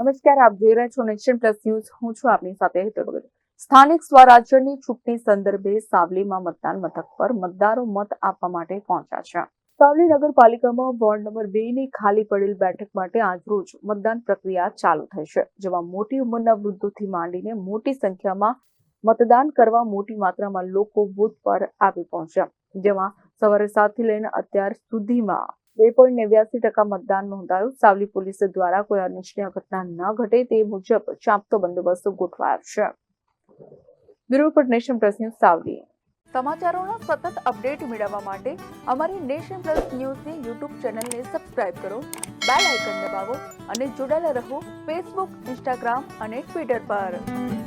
નમસ્કાર, આપ જોઈ રહ્યા છો નેશન પ્લસ ન્યૂઝ. હું છું આપની સાથે સ્થાનિક સ્વરાજ્યની ચૂંટણી સંદર્ભે સાવલીમાં મતદાન મથક પર મતદારો મત આપવા માટે પહોંચ્યા છે. સાવલી નગરપાલિકામાં વોર્ડ નંબર બે ની ખાલી પડેલ બેઠક માટે આજરોજ મતદાન પ્રક્રિયા ચાલુ થઈ છે, જેમાં મોટી ઉંમરના વૃદ્ધોથી માંડીને મોટી સંખ્યામાં મતદાન કરવા મોટી માત્રામાં લોકો બુથ પર આવી પહોંચ્યા. જેમાં સવારે સાતથી લઈને અત્યાર સુધીમાં બે પોઈન્ટ નેવ્યાસી ટકા મતદાન નોંધાયું. સાવલી પોલીસ દ્વારા કોઈ અનિચ્છનીય ઘટના ન ઘટે તે મુજબ ચાંપતો બંદોબસ્ત ગોઠવાયો છે. Bureau report nation plus news Savli. સમાચારોના સતત અપડેટ મેળવવા માટે અમારી નેશન પ્લસ ન્યૂઝની યુટ્યુબ ચેનલને સબસ્ક્રાઇબ કરો, બેલ આઇકન દબાવો અને જોડાયેલા રહો ફેસબુક, ઇન્સ્ટાગ્રામ અને ટ્વિટર પર.